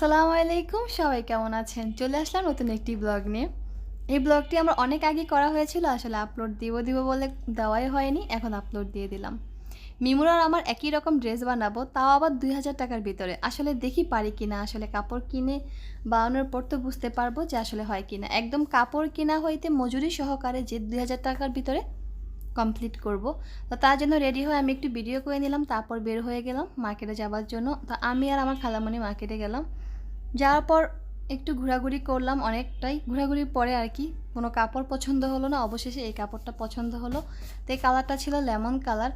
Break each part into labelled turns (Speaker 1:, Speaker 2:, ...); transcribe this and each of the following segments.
Speaker 1: আসসালামু আলাইকুম, সবাই কেমন আছেন? চলে আসলাম নতুন একটি ব্লগ নিয়ে। এই ব্লগটি আমার অনেক আগে করা হয়েছিল, আসলে আপলোড দিব দিব বলে দেওয়াই হয়নি, এখন আপলোড দিয়ে দিলাম। মিমুর আর আমার একই রকম ড্রেস বানাবো, তাও আবার দুই হাজার টাকার ভিতরে। আসলে দেখি পারি কিনা, আসলে কাপড় কিনে বানানোর পর তো বুঝতে পারব যে আসলে হয় কিনা। একদম কাপড় কিনা হইতে মজুরি সহকারে যে দুই হাজার টাকার ভিতরে কমপ্লিট করব। তো তার জন্য রেডি হয়ে আমি একটু ভিডিও করে নিলাম, তারপর বের হয়ে গেলাম মার্কেটে যাওয়ার জন্য। তো আমি আর আমার খালামণি মার্কেটে গেলাম। যাওয়ার পর একটু ঘোরাঘুরি করলাম অনেকটাই। ঘোরাঘুরির পরে আর কি, কোনো কাপড় পছন্দ হলো না, অবশেষে এই কাপড়টা পছন্দ হলো। তো এই কালারটা ছিল লেমন কালার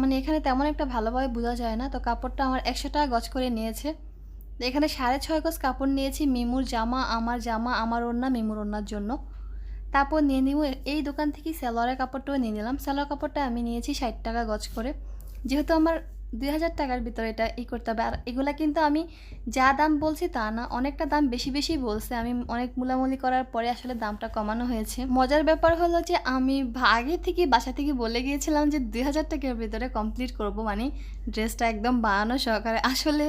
Speaker 1: মানে এখানে তেমন একটা ভালোভাবে বোঝা যায় না, তো কাপড়টা আমার একশো টাকা গজ করে নিয়েছে। তো এখানে সাড়ে ছয় গজ কাপড় নিয়েছি মিমুর জামা, আমার জামা, আমার ওড়না, মিমুর ওড়নার জন্য। তারপর নিয়ে নিব এই দোকান থেকেই সালোয়ারের কাপড়টাও নিয়ে নিলাম। সালোয়ার কাপড়টা আমি নিয়েছি ষাট টাকা গজ করে। যেহেতু আমার দুই হাজার টাকার ভিতরে এটা ই করতে হবে। আর এগুলা কিন্তু আমি যা দাম বলছি তা না, অনেকটা দাম বেশি বেশি বলছে। আমি অনেক মুলামুলি করার পরে আসলে দামটা কমানো হয়েছে। মজার ব্যাপার হলো যে আমি আগে থেকে বাসা থেকে বলে গিয়েছিলাম যে দুই হাজার টাকার ভিতরে কমপ্লিট করব। মানে ড্রেসটা একদম বানানো সহকারে। আসলে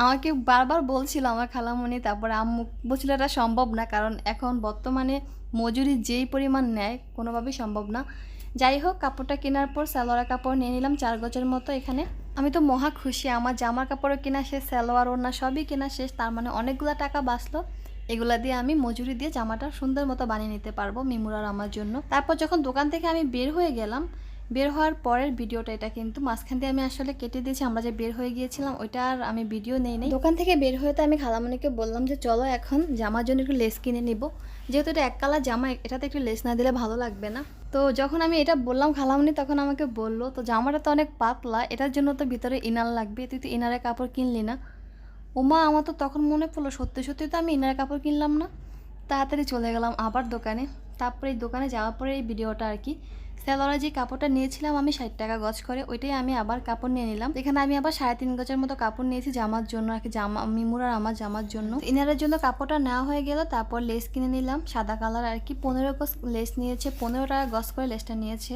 Speaker 1: আমাকে বারবার বলছিল আমার খালামণি তারপরে আম্মু বলছিল এটা সম্ভব না, কারণ এখন বর্তমানে মজুরি যেই পরিমাণ নেয় কোনোভাবেই সম্ভব না। যাই হোক, কাপড়টা কেনার পর সালোয়ার কাপড় নিয়ে নিলাম চার গজের মতো এখানে। আমি তো মহা খুশি, আমার জামার কাপড়ও কেনা শেষ, সালোয়ার, ওড়না সবই কেনা শেষ, তার মানে অনেকগুলো টাকা বাঁচলো। এগুলা দিয়ে আমি মজুরি দিয়ে জামাটা সুন্দর মতো বানিয়ে নিতে পারব মিমুরার আমার জন্য। তারপর যখন দোকান থেকে আমি বের হয়ে গেলাম বের হওয়ার পরের ভিডিওটা, এটা কিন্তু মাঝখান দিয়ে আমি আসলে কেটে দিয়েছি, আমরা যে বের হয়ে গিয়েছিলাম, ওইটা আর আমি ভিডিও নেই নেই। দোকান থেকে বের হয়ে তো আমি খালামণিকে বললাম যে, চলো এখন জামার জন্য একটু লেস কিনে নিব। যেহেতু এটা এক কালার জামা, এটাতে একটু লেস না দিলে ভালো লাগবে না। তো যখন আমি এটা বললাম, খালামণি তখন আমাকে বলল, তো জামাটা তো অনেক পাতলা, এটার জন্য তো ভিতরে ইনার লাগবে, তুই তো ইনারের কাপড় কিনলি না। ওমা আমার তো তখন মনে পড়ল, সত্যি সত্যি তো আমি ইনারের কাপড় কিনলাম না। তাড়াতাড়ি চলে গেলাম আবার দোকানে। তারপরে এই দোকানে যাওয়ার পরে এই ভিডিওটা আর কি। সেলরে যে কাপড়টা নিয়েছিলাম আমি ষাট টাকা গজ করে, ওইটাই আমি আবার কাপড় নিয়ে নিলাম। এখানে আমি আবার সাড়ে তিন গজের মতো কাপড় নিয়েছি জামার জন্য আর কি, জামা, মিমুর আর আমার জামার জন্য। ইনারের জন্য কাপড়টা নেওয়া হয়ে গেল, তারপর লেস কিনে নিলাম। সাদা কালার আর কি, পনেরো গজ লেস নিয়েছে, পনেরো টাকা গজ করে লেসটা নিয়েছে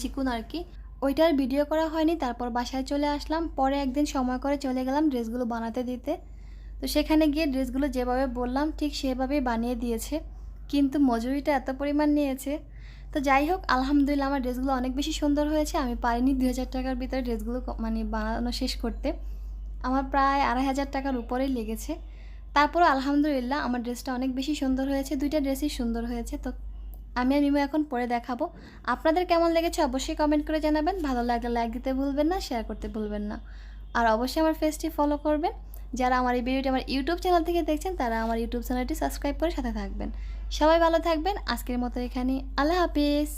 Speaker 1: চিকুন আর কি। ওইটার ভিডিও করা হয়নি, তারপর বাসায় চলে আসলাম। পরে একদিন সময় করে চলে গেলাম ড্রেসগুলো বানাতে দিতে। তো সেখানে গিয়ে ড্রেসগুলো যেভাবে বললাম, ঠিক সেভাবেই বানিয়ে দিয়েছে। কিন্তু মজুরিটা এত পরিমাণ নিয়েছে। তো যাই হোক, আলহামদুলিল্লাহ আমার ড্রেসগুলো অনেক বেশি সুন্দর হয়েছে। আমি পারিনি দুই হাজার টাকার ভিতরে ড্রেসগুলো মানে বানানো শেষ করতে। আমার প্রায় আড়াই হাজার টাকার উপরেই লেগেছে। তারপর আলহামদুলিল্লাহ আমার ড্রেসটা অনেক বেশি সুন্দর হয়েছে। দুইটা ড্রেসই সুন্দর হয়েছে। তো আমি আর মিমো এখন পরে দেখাবো। আপনাদের কেমন লেগেছে অবশ্যই কমেন্ট করে জানাবেন। ভালো লাগলে লাইক দিতে ভুলবেন না শেয়ার করতে ভুলবেন না। আর অবশ্যই আমার ফেসটি ফলো করবেন। যারা আমার এই ভিডিওটি আমার ইউটিউব চ্যানেল থেকে দেখছেন, তারা আমার ইউটিউব চ্যানেলটি সাবস্ক্রাইব করে সাথে থাকবেন। সবাই ভালো থাকবেন। আজকের মতো এখানে আল্লাহ হাফিজ।